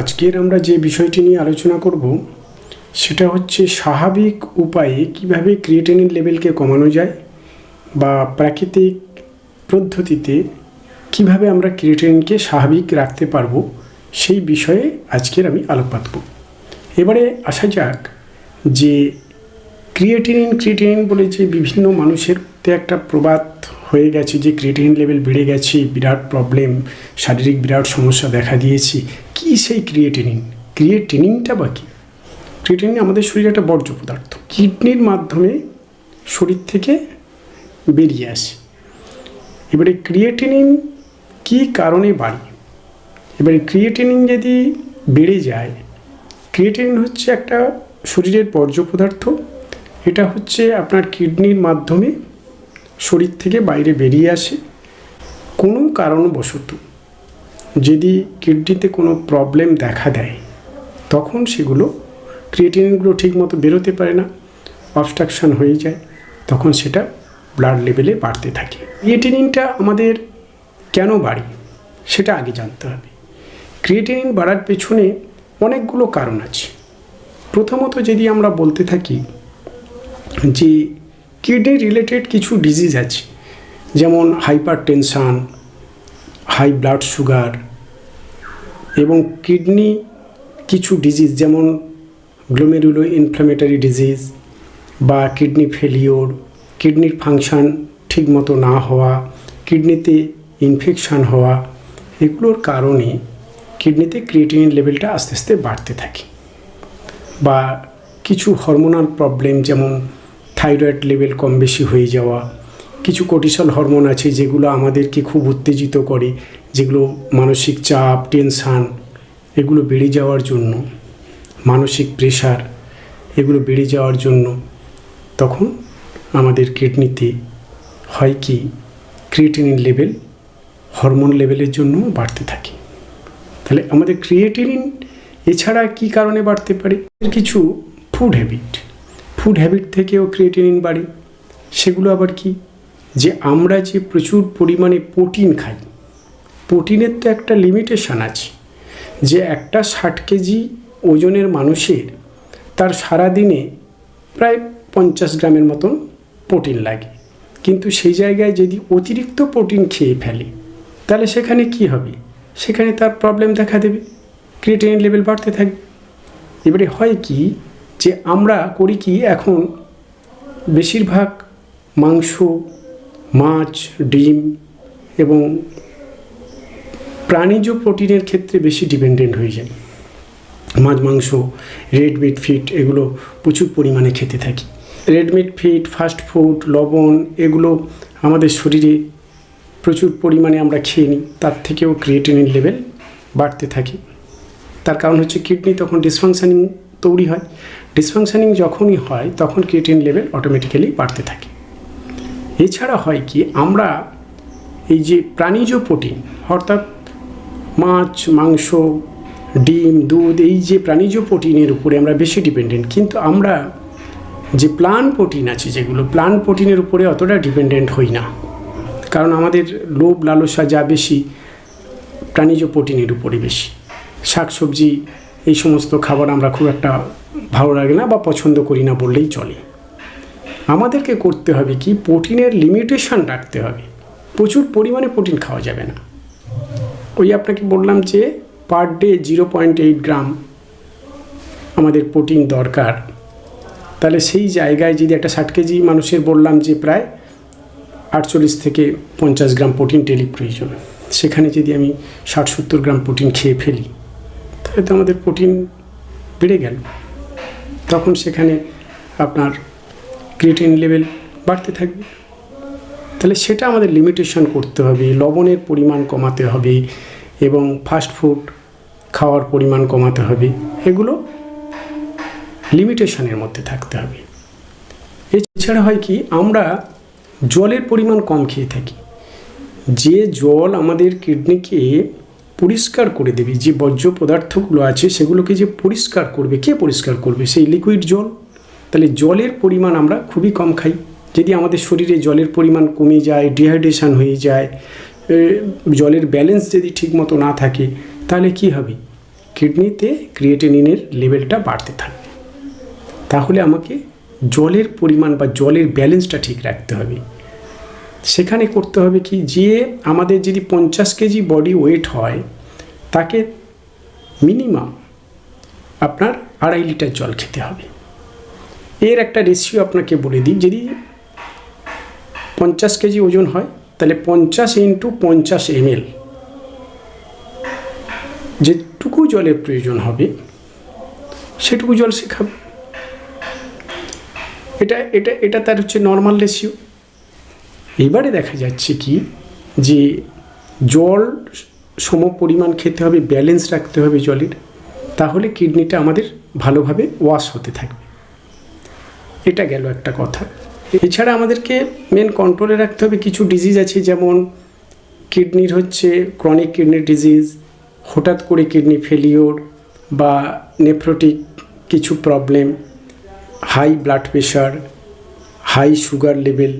আজকের আমরা যে বিষয়টি নিয়ে আলোচনা করব, সেটা হচ্ছে স্বাভাবিক উপায়ে কীভাবে ক্রিয়েটিনিন লেভেলকে কমানো যায় বা প্রাকৃতিক পদ্ধতিতে কীভাবে আমরা ক্রিয়েটিনিনকে স্বাভাবিক রাখতে পারব, সেই বিষয়ে আজকের আমি আলোকপাত করব। এবারে আসা যাক যে ক্রিয়েটিনিন ক্রিয়েটিনিন বলে যে বিভিন্ন মানুষের মধ্যে একটা প্রবাদ হয়ে গেছে যে ক্রিয়েটিনিন লেভেল বেড়ে গেছে, বিরাট প্রবলেম শারীরিক বিরাট সমস্যা দেখা দিয়েছে। কি সেই ক্রিয়েটিনিন ক্রিয়েটিনিনটা বা কী? ক্রিয়েটিনিন আমাদের শরীরে একটা বর্জ্য পদার্থ। কিডনির মাধ্যমে শরীর থেকে বেরিয়ে আসে। এবারে ক্রিয়েটিনিন কী কারণে বাড়ে? এবারে ক্রিয়েটিনিন যদি বেড়ে যায় ক্রিয়েটিনিন হচ্ছে একটা শরীরের বর্জ্য পদার্থ। এটা হচ্ছে আপনার কিডনির মাধ্যমে শরীর থেকে বাইরে বেরিয়ে আসে। কোনো কারণবশত যদি কিডনিতে কোনো প্রবলেম দেখা দেয়, তখন সেগুলো ক্রিয়েটিনিনগুলো ঠিকমতো বেরোতে পারে না অবস্ট্রাকশন হয়ে যায়, তখন সেটা ব্লাড লেভেলে বাড়তে থাকে। ক্রিয়েটিনিনটা আমাদের কেন বাড়ে, সেটা আগে জানতে হবে। ক্রিয়েটিনিন বাড়ার পেছনে অনেকগুলো কারণ আছে। প্রথমত যদি আমরা বলতে থাকি যে, কিডনি রিলেটেড কিছু ডিজিজ আছে, যেমন hypertension high blood sugar এবং কিডনি কিছু ডিজিজ যেমন গ্লোমেরুলো ইনফ্লামেটারি ডিজিজ বা কিডনি ফেলিওর কিডনির ফাংশান ঠিকমতো না হওয়া, কিডনিতে ইনফেকশান হওয়া, এগুলোর কারণে কিডনিতে ক্রিয়েটিনিন লেভেলটা আস্তে আস্তে বাড়তে থাকে। বা কিছু হরমোনাল প্রবলেম যেমন থাইরয়েড লেভেল কম বেশি হয়ে যাওয়া কিছু কোর্টিসল হরমোন আছে যেগুলো আমাদেরকে খুব উত্তেজিত করে, যেগুলো মানসিক চাপ টেনশান এগুলো বেড়ে যাওয়ার জন্য, মানসিক প্রেশার এগুলো বেড়ে যাওয়ার জন্য তখন আমাদের কিডনিতে হয় কি? ক্রিয়েটিনিন লেভেল হরমোন লেভেলের জন্য বাড়তে থাকে। তাহলে আমাদের ক্রিয়েটিনিন এছাড়া কি কারণে বাড়তে পারে? কিছু ফুড হ্যাবিট ফুড হ্যাবিট থেকেও ক্রিয়েটিনিন বাড়ে। সেগুলো আবার কি? যে আমরা যে প্রচুর পরিমাণে প্রোটিন খাই, প্রোটিনের তো একটা লিমিটেশান আছে যে একটা ষাট কেজি ওজনের মানুষের তার সারাদিনে প্রায় পঞ্চাশ গ্রামের মতন প্রোটিন লাগে। কিন্তু সেই জায়গায় যদি অতিরিক্ত প্রোটিন খেয়ে ফেলে, তাহলে সেখানে কি হবে? সেখানে তার প্রবলেম দেখা দেবে ক্রিয়েটিনিন লেভেল বাড়তে থাকবে। এবারে হয় কি যে আমরা করি কি এখন বেশিরভাগ মাংস মাছ, ডিম এবং প্রাণীজ প্রোটিনের ক্ষেত্রে বেশি ডিপেন্ডেন্ট হয়ে যায়। মাছ, মাংস, রেড মিট, ফিট এগুলো প্রচুর পরিমাণে খেতে থাকি। Red meat, fat, fast food, লবণ এগুলো আমাদের শরীরে প্রচুর পরিমাণে আমরা খেয়ে নিই। তার থেকেও ক্রিয়েটিনিন লেভেল বাড়তে থাকে। তার কারণ হচ্ছে কিডনি তখন ডিসফাংশনিং তৈরি হয়। ডিসফাংশনিং যখনই হয়, তখন ক্রিয়েটিন লেভেল অটোমেটিক্যালি বাড়তে থাকে। এছাড়া হয় কি, আমরা এই যে প্রাণীজ প্রোটিন, অর্থাৎ মাছ, মাংস, ডিম, দুধ, এই যে প্রাণীজ প্রোটিনের উপরে আমরা বেশি ডিপেন্ডেন্ট কিন্তু আমরা যে প্লান প্রোটিন আছে যেগুলো প্লান প্রোটিনের উপরে অতটা ডিপেন্ডেন্ট হই না। কারণ আমাদের লোভ লালসা যা বেশি, প্রাণীজ প্রোটিনের উপরে বেশি। শাকসবজি, এই সমস্ত খাবার আমরা খুব একটা ভালো লাগে না বা পছন্দ করি না বললেই চলে। আমাদেরকে করতে হবে কি? প্রোটিনের লিমিটেশন রাখতে হবে। প্রচুর পরিমাণে প্রোটিন খাওয়া যাবে না। ওই আপনাকে বললাম যে per day zero point eight gram আমাদের প্রোটিন দরকার। তাহলে সেই জায়গায় যদি একটা ষাট কেজি মানুষের বললাম যে প্রায় আটচল্লিশ থেকে পঞ্চাশ গ্রাম প্রোটিন ডেলি প্রয়োজন। সেখানে যদি আমি ষাট সত্তর গ্রাম প্রোটিন খেয়ে ফেলি, তাহলে তো আমাদের প্রোটিন বেড়ে গেল। তখন সেখানে আপনার ক্রিয়েটিন লেভেল বাড়তে থাকবে। তাহলে সেটা আমাদের লিমিটেশন করতে হবে, লবণের পরিমাণ কমাতে হবে এবং ফাস্ট ফুড খাওয়ার পরিমাণ কমাতে হবে, এগুলো লিমিটেশনের মধ্যে থাকতে হবে। এছাড়া হয় কি, আমরা জলের পরিমাণ কম খেয়ে থাকি। যে জল আমাদের কিডনিকে পরিষ্কার করে দেবে, যে বর্জ্য পদার্থগুলো আছে সেগুলোকে যে পরিষ্কার করবে, কে পরিষ্কার করবে? সেই লিকুইড জল। তাহলে জলের পরিমাণ আমরা খুবই কম খাই। যদি আমাদের শরীরে জলের পরিমাণ কমে যায় ডিহাইড্রেশন হয়ে যায় জলের ব্যালেন্স যদি ঠিকমতো না থাকে, তাহলে কি হবে? কিডনিতে ক্রিয়েটিনিনের লেভেলটা বাড়তে থাকবে। তাহলে আমাকে জলের পরিমাণ বা জলের ব্যালেন্সটা ঠিক রাখতে হবে। সেখানে করতে হবে কি? যে আমাদের যদি পঞ্চাশ কেজি বডি ওয়েট হয়, তাকে মিনিমাম আপনার আড়াই লিটার জল খেতে হবে। এর একটা রেশিও আপনাকে বলে দিই, যদি পঞ্চাশ কেজি ওজন হয়, তাহলে পঞ্চাশ ইন্টু পঞ্চাশ এমএল যেটুকু জলের প্রয়োজন হবে, সেটুকু জল সে খাবে এটা এটা এটা তার হচ্ছে নর্মাল রেশিও এবারে দেখা যাচ্ছে কি, যে জল সম পরিমাণ খেতে হবে ব্যালেন্স রাখতে হবে জলের, তাহলে কিডনিটা আমাদের ভালোভাবে ওয়াশ হতে থাকবে। এটা গেল একটা কথা। এছাড়া আমাদেরকে মেন কন্ট্রোলে রাখতে হবে কিছু ডিজিজ আছে, যেমন কিডনির হচ্ছে ক্রনিক কিডনি ডিজিজ হঠাৎ করে কিডনি ফেলিওর বা নেফ্রোটিক কিছু problem high blood pressure high sugar level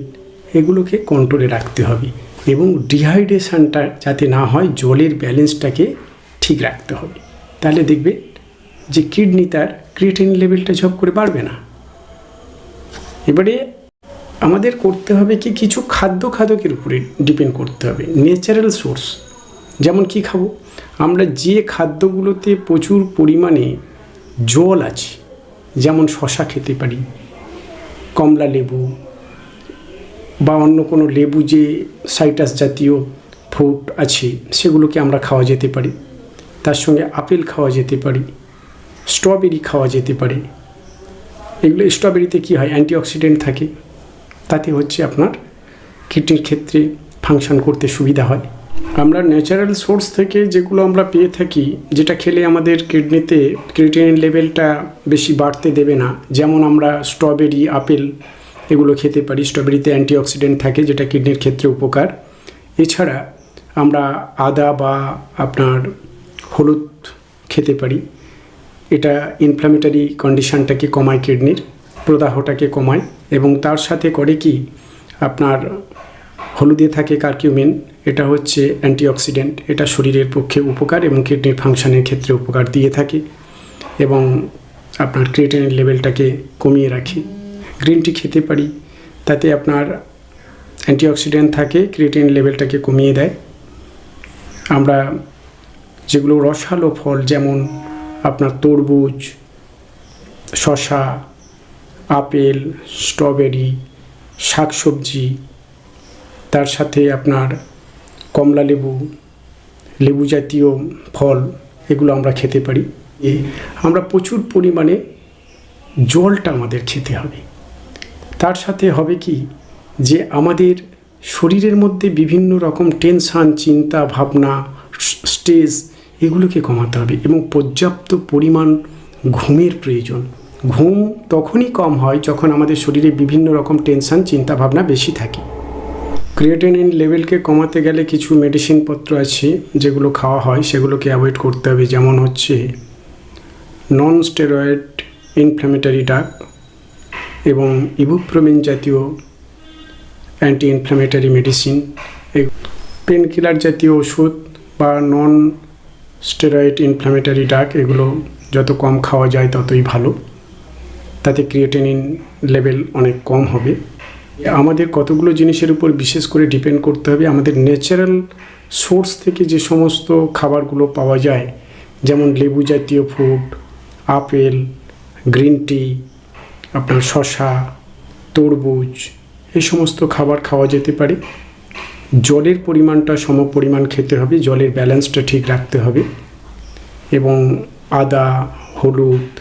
এগুলোকে কন্ট্রোলে রাখতে হবে এবং ডিহাইড্রেশনটা যাতে না হয়, জলের ব্যালেন্সটাকে ঠিক রাখতে হবে। তাহলে দেখবে যে কিডনি তার ক্রিয়েটিন লেভেলটা ঝপ করে বাড়বে না। এবারে আমাদের করতে হবে কি কিছু খাদ্য খাদকের উপরে ডিপেন্ড করতে হবে ন্যাচারাল সোর্স যেমন কি খাব? আমরা যে খাদ্যগুলোতে প্রচুর পরিমাণে জল আছে, যেমন শশা খেতে পারি, কমলা লেবু বা অন্য কোনো লেবু যে সাইটাস জাতীয় ফ্রুট আছে, সেগুলোকে আমরা খাওয়া যেতে পারি। তার সঙ্গে আপেল খাওয়া যেতে পারি, স্ট্রবেরি খাওয়া যেতে পারে। এগুলো স্ট্রবেরিতে কী হয়? অ্যান্টিঅক্সিডেন্ট থাকে। তাতে হচ্ছে আপনার কিডনির ক্ষেত্রে ফাংশন করতে সুবিধা হয়। আমরা ন্যাচারাল সোর্স থেকে যেগুলো আমরা পেয়ে থাকি, যেটা খেলে আমাদের কিডনিতে ক্রিয়েটিনিন লেভেলটা বেশি বাড়তে দেবে না। যেমন আমরা স্ট্রবেরি আপেল এগুলো খেতে পারি। স্ট্রবেরিতে অ্যান্টিঅক্সিডেন্ট থাকে, যেটা কিডনির ক্ষেত্রে উপকার। এছাড়া আমরা আদা বা আপনার হলুদ খেতে পারি। এটা ইনফ্লামেটারি কন্ডিশনটাকে কমায় কিডনির প্রদাহটাকে কমায় এবং তার সাথে করে কি আপনার হলুদে থাকে কার্কিউমিন এটা হচ্ছে অ্যান্টিঅক্সিডেন্ট এটা শরীরের পক্ষে উপকার এবং কিডনির ফাংশনের ক্ষেত্রে উপকার দিয়ে থাকে এবং আপনার ক্রিয়েটিনের লেভেলটাকে কমিয়ে রাখে। গ্রিন টি খেতে পারি, তাতে আপনার অ্যান্টিঅক্সিডেন্ট থাকে ক্রিয়েটিন লেভেলটাকে কমিয়ে দেয়। আমরা যেগুলো রসালো ফল যেমন আপনার তরমুজ শশা আপেল, স্ট্রবেরি, শাকসবজি, তার সাথে আপনার কমলা লেবু লেবু জাতীয় ফল, এগুলো আমরা খেতে পারি। আমরা প্রচুর পরিমাণে জলটা আমাদের খেতে হবে। তার সাথে হবে কি যে আমাদের শরীরের মধ্যে বিভিন্ন রকম টেনশান, চিন্তা, ভাবনা, স্ট্রেস এগুলোকে কমাতে হবে এবং পর্যাপ্ত পরিমাণ ঘুমের প্রয়োজন। ঘুম তখনই কম হয় যখন আমাদের শরীরে বিভিন্ন রকম টেনশান, চিন্তাভাবনা বেশি থাকে। ক্রিয়েটিনিন লেভেলকে কমাতে গেলে কিছু মেডিসিনপত্র আছে যেগুলো খাওয়া হয়, সেগুলোকে অ্যাভয়েড করতে হবে। যেমন হচ্ছে নন স্টেরয়েড ইনফ্ল্যামেটারি ডাক এবং ইবুপ্রোমিন জাতীয় anti inflammatory medicine. Pain killer জাতীয় ওষুধ বা নন স্টেরয়েড ইনফ্ল্যামেটারি ডাক এগুলো যত কম খাওয়া যায় ততই ভালো। তাতে ক্রিয়েটিনিন লেভেল অনেক কম হবে। আমাদের কতগুলো জিনিসের উপর বিশেষ করে ডিপেন্ড করতে হবে, আমাদের ন্যাচারাল সোর্স থেকে যে সমস্ত খাবারগুলো পাওয়া যায়, যেমন লেবু জাতীয় ফ্রুট আপেল গ্রিন টি আপনার শশা তরমুজ, এই সমস্ত খাবার খাওয়া যেতে পারে। জলের পরিমাণটা সম পরিমাণ খেতে হবে, জলের ব্যালেন্সটা ঠিক রাখতে হবে এবং আদা, হলুদ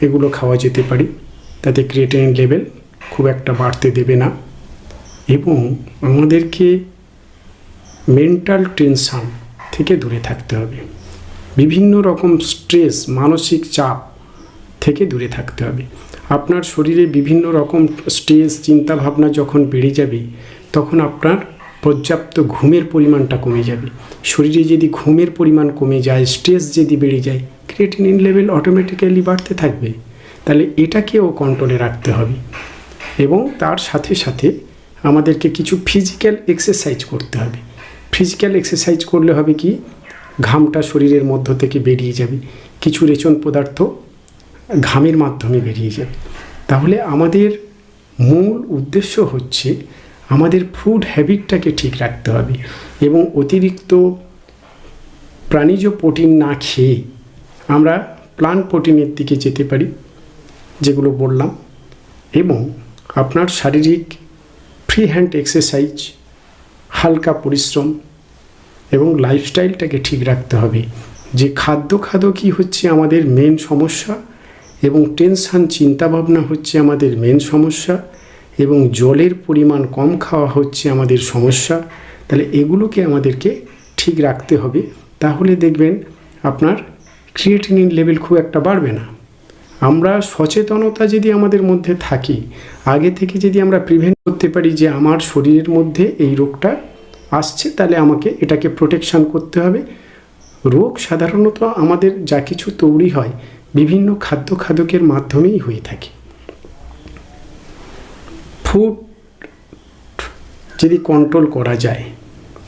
এগুলো খাওয়া যেতে পারে। তাতে ক্রিয়েটিনিন লেভেল খুব একটা বাড়তে দেবে না এবং আমাদেরকে মেন্টাল টেনশান থেকে দূরে থাকতে হবে। বিভিন্ন রকম স্ট্রেস মানসিক চাপ থেকে দূরে থাকতে হবে। আপনার শরীরে বিভিন্ন রকম স্ট্রেস চিন্তাভাবনা যখন বেড়ে যাবে, তখন আপনার পর্যাপ্ত ঘুমের পরিমাণটা কমে যাবে। শরীরে যদি ঘুমের পরিমাণ কমে যায় স্ট্রেস যদি বেড়ে যায় ক্রিয়েটিনিন লেভেল অটোমেটিক্যালি বাড়তে থাকবে। তাহলে এটাকেও কন্ট্রোলে রাখতে হবে। এবং তার সাথে সাথে আমাদেরকে কিছু ফিজিক্যাল এক্সারসাইজ করতে হবে। ফিজিক্যাল এক্সারসাইজ করলে হবে কি? ঘামটা শরীরের মধ্য থেকে বেরিয়ে যাবে। কিছু রেচন পদার্থ ঘামের মাধ্যমে বেরিয়ে যাবে। তাহলে আমাদের মূল উদ্দেশ্য হচ্ছে আমাদের ফুড হ্যাবিটটাকে ঠিক রাখতে হবে এবং অতিরিক্ত প্রাণীজ প্রোটিন না খেয়ে আমরা প্লান্ট প্রোটিনের দিকে যেতে পারি, যেগুলো বললাম, এবং আপনার শারীরিক ফ্রি হ্যান্ড এক্সারসাইজ হালকা পরিশ্রম এবং লাইফস্টাইলটাকে ঠিক রাখতে হবে। যে খাদ্য খাদ্য কী হচ্ছে আমাদের মেন সমস্যা এবং টেনশান চিন্তাভাবনা হচ্ছে আমাদের মেন সমস্যা। এবং জলের পরিমাণ কম খাওয়া হচ্ছে আমাদের সমস্যা, তাহলে এগুলোকে আমাদেরকে ঠিক রাখতে হবে। তাহলে দেখবেন আপনার ক্রিয়েটিনিন লেভেল খুব একটা বাড়বে না। আমরা সচেতনতা যদি আমাদের মধ্যে থাকি, আগে থেকে যদি আমরা প্রিভেন্ট করতে পারি যে আমার শরীরের মধ্যে এই রোগটা আসছে, তাহলে আমাকে এটাকে প্রোটেকশান করতে হবে। রোগ সাধারণত আমাদের যা কিছু তৈরি হয়, বিভিন্ন খাদ্য খাদকের মাধ্যমেই হয়ে থাকে। ফুড যদি কন্ট্রোল করা যায়,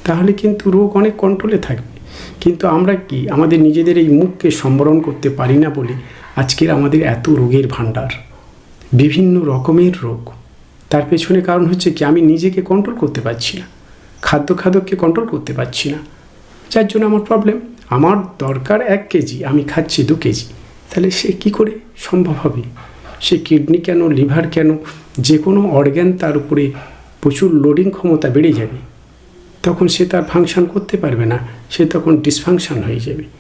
তাহলে কিন্তু রোগ অনেক কন্ট্রোলে থাকবে। কিন্তু আমরা কি, আমাদের নিজেদের এই মুখকে সম্বরণ করতে পারি না বলে আজকের আমাদের এত রোগের ভাণ্ডার। বিভিন্ন রকমের রোগ। তার পেছনে কারণ হচ্ছে কি, আমি নিজেকে কন্ট্রোল করতে পারছি না। খাদ্য খাদককে কন্ট্রোল করতে পারছি না। যার জন্য আমার প্রবলেম আমার দরকার এক কেজি, আমি খাচ্ছি দু কেজি। তাহলে সে কি করে সম্ভব হবে? সে কিডনি কেন, লিভার কেন, যে কোনো অর্গ্যান তার উপরে প্রচুর লোডিং ক্ষমতা বেড়ে যাবে। তখন সে তার ফাংশন করতে পারবে না, সে তখন ডিসফাংশন হয়ে যাবে।